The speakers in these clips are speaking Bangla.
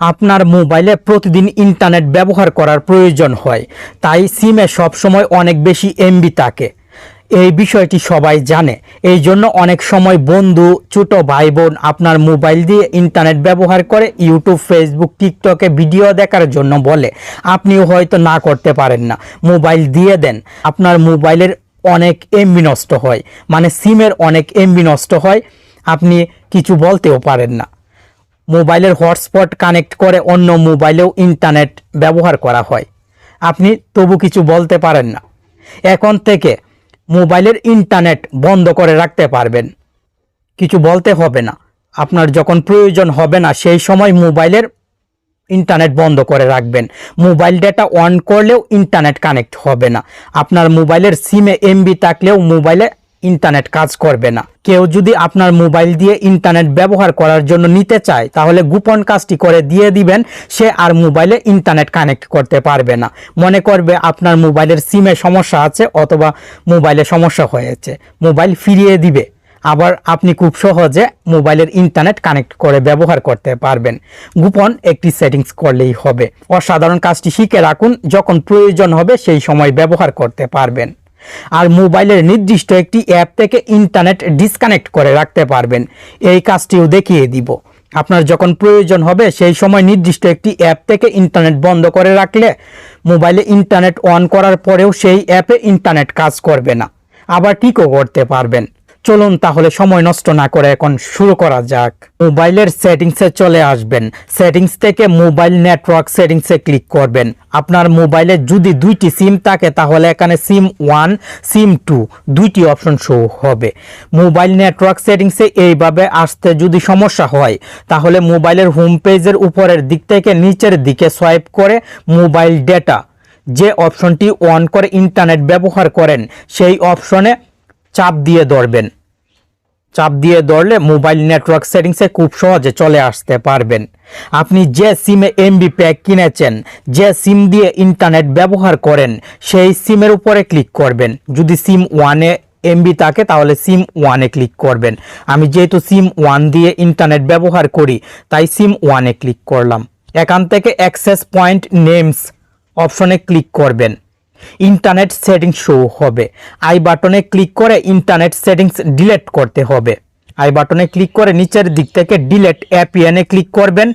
আপনার মোবাইলে প্রতিদিন ইন্টারনেট ব্যবহার করার প্রয়োজন হয়। তাই সিমে সবসময় অনেক বেশি এমবি থাকে। এই বিষয়টি সবাই জানে। এই জন্য অনেক সময় বন্ধু, ছোট ভাই বোন আপনার মোবাইল দিয়ে ইন্টারনেট ব্যবহার করে ইউটিউব, ফেসবুক, টিকটকে ভিডিও দেখার জন্য বলে। আপনিও হয়তো না করতে পারেন না। মোবাইল দিয়ে দেন। আপনার মোবাইলের অনেক এমবি নষ্ট হয়। মানে সিমের অনেক এমবি নষ্ট হয়। আপনি কিছু বলতেও পারেন না। মোবাইলের হটস্পট কানেক্ট করে অন্য মোবাইলেও ইন্টারনেট ব্যবহার করা হয়। আপনি তবু কিছু বলতে পারেন না। এখন থেকে মোবাইলের ইন্টারনেট বন্ধ করে রাখতে পারবেন। কিছু বলতে হবে না। আপনার যখন প্রয়োজন হবে না, সেই সময় মোবাইলের ইন্টারনেট বন্ধ করে রাখবেন। মোবাইল ডেটা অন করলেও ইন্টারনেট কানেক্ট হবে না। আপনার মোবাইলের সিমে এমবি থাকলেও মোবাইলে ইন্টারনেট কাজ করবে না। কেউ যদি আপনার মোবাইল দিয়ে ইন্টারনেট ব্যবহার করার জন্য নিতে চায়, তাহলে গোপন কাজটি করে দিয়ে দিবেন, সে আর মোবাইলে ইন্টারনেট কানেক্ট করতে পারবে না। মনে করবে আপনার মোবাইলের সিমে সমস্যা আছে অথবা মোবাইলে সমস্যা হয়েছে, মোবাইল ফিরিয়ে দিবে। আবার আপনি খুব সহজে মোবাইলের ইন্টারনেট কানেক্ট করে ব্যবহার করতে পারবেন। গোপন একটি সেটিংস করলেই হবে। অসাধারণ কাজটি শিখে রাখুন, যখন প্রয়োজন হবে সেই সময় ব্যবহার করতে পারবেন। আর মোবাইলের নির্দিষ্ট একটি অ্যাপ থেকে ইন্টারনেট ডিসকানেক্ট করে রাখতে পারবেন। এই কাজটিও দেখিয়ে দিব। আপনার যখন প্রয়োজন হবে, সেই সময় নির্দিষ্ট একটি অ্যাপ থেকে ইন্টারনেট বন্ধ করে রাখলে মোবাইলে ইন্টারনেট অন করার পরেও সেই অ্যাপে ইন্টারনেট কাজ করবে না। আবার ঠিকও করতে পারবেন। চলুন তাহলে সময় নষ্ট না করে এখন শুরু করা যাক। মোবাইলের সেটিংসে চলে আসবেন। সেটিংস থেকে মোবাইল নেটওয়ার্ক সেটিংসে ক্লিক করবেন। আপনার মোবাইলে যদি দুইটি সিম থাকে, তাহলে এখানে সিম ওয়ান, সিম টু দুইটি অপশন শো হবে। মোবাইল নেটওয়ার্ক সেটিংসে এইভাবে আসতে যদি সমস্যা হয়, তাহলে মোবাইলের হোম পেজের উপরের দিক থেকে নিচের দিকে সোয়াইপ করে মোবাইল ডেটা যে অপশনটি অন করে ইন্টারনেট ব্যবহার করেন, সেই অপশনে চাপ দিয়ে ধরবেন। চাপ দিয়ে ধরলে মোবাইল নেটওয়ার্ক সেটিংসে খুব সহজে চলে আসতে পারবেন। আপনি যে সিমে এমবি প্যাক কিনেছেন, যে সিম দিয়ে ইন্টারনেট ব্যবহার করেন, সেই সিমের উপরে ক্লিক করবেন। যদি সিম ওয়ানে এমবি থাকে, তাহলে সিম ওয়ানে ক্লিক করবেন। আমি যেহেতু সিম ওয়ান দিয়ে ইন্টারনেট ব্যবহার করি, তাই সিম ওয়ানে ক্লিক করলাম। এখান থেকে অ্যাক্সেস পয়েন্ট নেমস অপশনে ক্লিক করবেন। ইন্টারনেট সেটিংস শো হবে। আই বাটনে ক্লিক করে ইন্টারনেট সেটিংস ডিলেট করতে হবে। আই বাটনে ক্লিক করে নিচের দিক থেকে ডিলেট অ্যাপিয়ানে ক্লিক করবেন।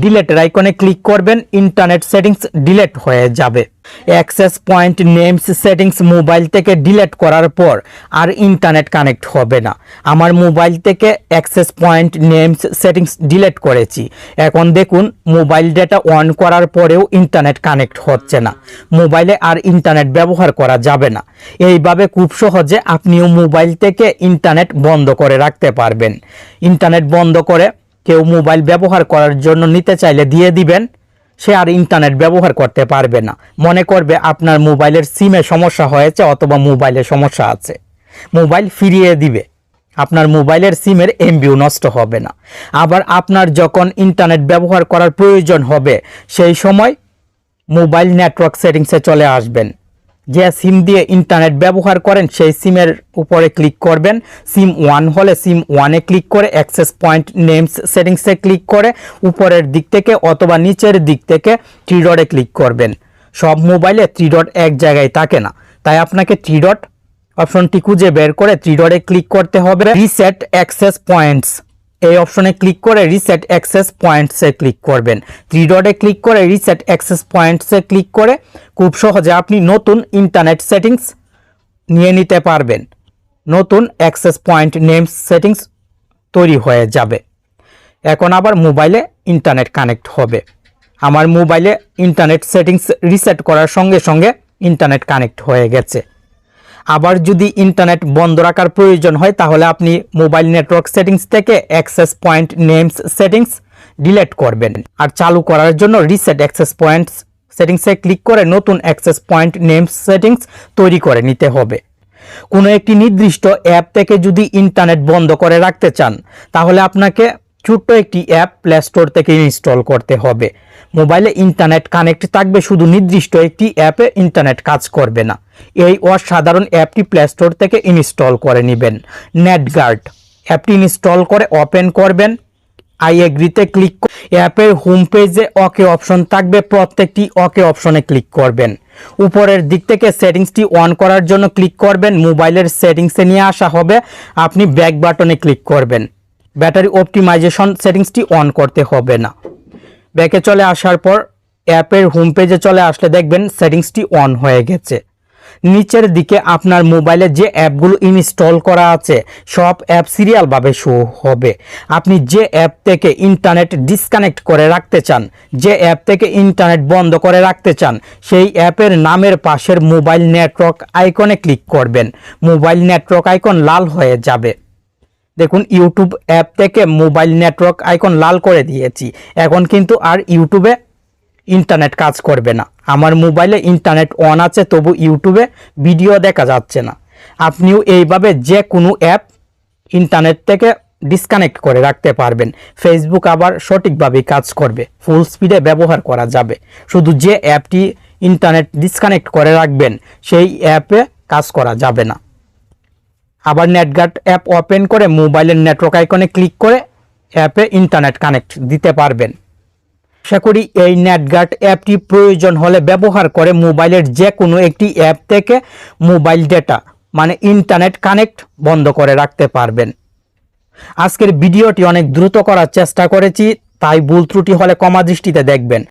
ডিলেট আইকনে ক্লিক করবেন, ইন্টারনেট সেটিংস ডিলেট হয়ে যাবে। Access point names settings mobile থেকে ডিলেট করার পর আর ইন্টারনেট কানেক্ট হবে না। আমার মোবাইল থেকে access point names settings delete করেছি। এখন দেখুন, মোবাইল ডেটা অন করার পরেও ইন্টারনেট কানেক্ট হচ্ছে না। মোবাইলে আর ইন্টারনেট ব্যবহার করা যাবে না। এইভাবে খুব সহজে আপনিও মোবাইল থেকে ইন্টারনেট বন্ধ করে রাখতে পারবেন। ইন্টারনেট বন্ধ করে কেউ মোবাইল ব্যবহার করার জন্য নিতে চাইলে দিয়ে দিবেন। সে আর ইন্টারনেট ব্যবহার করতে পারবে না। মনে করবে আপনার মোবাইলের সিমে সমস্যা হয়েছে অথবা মোবাইলে সমস্যা আছে। মোবাইল ফিরিয়ে দিবে। আপনার মোবাইলের সিমের এমবিও নষ্ট হবে না। আবার আপনার যখন ইন্টারনেট ব্যবহার করার প্রয়োজন হবে, সেই সময় মোবাইল নেটওয়ার্ক সেটিংসে চলে আসবেন। যে সিম দিয়ে ইন্টারনেট ব্যবহার করেন, সেই সিমের উপরে ক্লিক করবেন। সিম ওয়ান হলে সিম ওয়ানে ক্লিক করে, অ্যাক্সেস পয়েন্ট নেমস সেটিংসে ক্লিক করে, উপরের দিক থেকে অথবা নিচের দিক থেকে থ্রি ডটে ক্লিক করবেন। সব মোবাইলে থ্রি ডট এক জায়গায় থাকে না। তাই আপনাকে থ্রি ডট অপশনটি খুঁজে বের করে থ্রি ডটে ক্লিক করতে হবে। Reset access points. এই অপশনে ক্লিক করে রিসেট অ্যাক্সেস পয়েন্টসে ক্লিক করবেন। থ্রি ডটে ক্লিক করে রিসেট অ্যাক্সেস পয়েন্টসে ক্লিক করে খুব সহজে আপনি নতুন ইন্টারনেট সেটিংস নিয়ে নিতে পারবেন। নতুন অ্যাক্সেস পয়েন্ট নেমস সেটিংস তৈরি হয়ে যাবে। এখন আবার মোবাইলে ইন্টারনেট কানেক্ট হবে। আমার মোবাইলে ইন্টারনেট সেটিংস রিসেট করার সঙ্গে সঙ্গে ইন্টারনেট কানেক্ট হয়ে গেছে। আবার যদি ইন্টারনেট বন্ধ রাখার প্রয়োজন হয়, তাহলে আপনি মোবাইল নেটওয়ার্ক সেটিংস থেকে access point names settings delete করবেন। আর চালু করার জন্য রিসেট অ্যাক্সেস পয়েন্টস সেটিংসে ক্লিক করে নতুন অ্যাক্সেস পয়েন্ট নেমস সেটিংস তৈরি করে নিতে হবে। কোনো একটি নির্দিষ্ট অ্যাপ থেকে যদি ইন্টারনেট বন্ধ করে রাখতে চান, তাহলে আপনাকে ছোট্ট একটি অ্যাপ প্লে স্টোর থেকে ইনস্টল করতে হবে। মোবাইলে ইন্টারনেট কানেক্ট থাকবে, শুধু নির্দিষ্ট একটি অ্যাপে ইন্টারনেট কাজ করবে না। এই অসাধারণ অ্যাপটি প্লে স্টোর থেকে ইনস্টল করে নেবেন। নেটগার্ড অ্যাপটি ইনস্টল করে ওপেন করবেন। আই এগ্রিতে ক্লিক অ্যাপের হোম পেজে ওকে অপশন থাকবে। প্রত্যেকটি ওকে অপশনে ক্লিক করবেন। উপরের দিক থেকে সেটিংসটি অন করার জন্য ক্লিক করবেন। মোবাইলের সেটিংসে নিয়ে আসা হবে। আপনি ব্যাক বাটনে ক্লিক করবেন। ব্যাটারি অপটিমাইজেশন সেটিংসটি অন করতে হবে না। ব্যাকে চলে আসার পর অ্যাপের হোম পেজে চলে আসলে দেখবেন সেটিংসটি অন হয়ে গেছে। নিচের দিকে আপনার মোবাইলে যে অ্যাপগুলো ইনস্টল করা আছে, সব অ্যাপ সিরিয়ালভাবে শো হবে। আপনি যে অ্যাপ থেকে ইন্টারনেট ডিসকানেক্ট করে রাখতে চান, যে অ্যাপ থেকে ইন্টারনেট বন্ধ করে রাখতে চান, সেই অ্যাপের নামের পাশের মোবাইল নেটওয়ার্ক আইকনে ক্লিক করবেন। মোবাইল নেটওয়ার্ক আইকন লাল হয়ে যাবে। দেখুন ইউটিউব অ্যাপ থেকে মোবাইল নেটওয়ার্ক আইকন লাল করে দিয়েছি। এখন কিন্তু আর ইউটিউবে ইন্টারনেট কাজ করবে না। আমার মোবাইলে ইন্টারনেট অন আছে, তবু ইউটিউবে ভিডিও দেখা যাচ্ছে না। আপনিও এইভাবে যে কোনো অ্যাপ ইন্টারনেট থেকে ডিসকানেক্ট করে রাখতে পারবেন। ফেসবুক আবার সঠিকভাবেই কাজ করবে। ফুল স্পিডে ব্যবহার করা যাবে। শুধু যে অ্যাপটি ইন্টারনেট ডিসকানেক্ট করে রাখবেন, সেই অ্যাপে কাজ করা যাবে না। আবার নেটগার্ড অ্যাপ ওপেন করে মোবাইলের নেটওয়ার্ক আইকনে ক্লিক করে অ্যাপে ইন্টারনেট কানেক্ট দিতে পারবেন। আশা করি এই নেটগার্ড অ্যাপটি প্রয়োজন হলে ব্যবহার করে মোবাইলের যে কোনো একটি অ্যাপ থেকে মোবাইল ডেটা মানে ইন্টারনেট কানেক্ট বন্ধ করে রাখতে পারবেন। আজকের ভিডিওটি অনেক দ্রুত করার চেষ্টা করেছি, তাই ভুল ত্রুটি হলে কমা দৃষ্টিতে দেখবেন।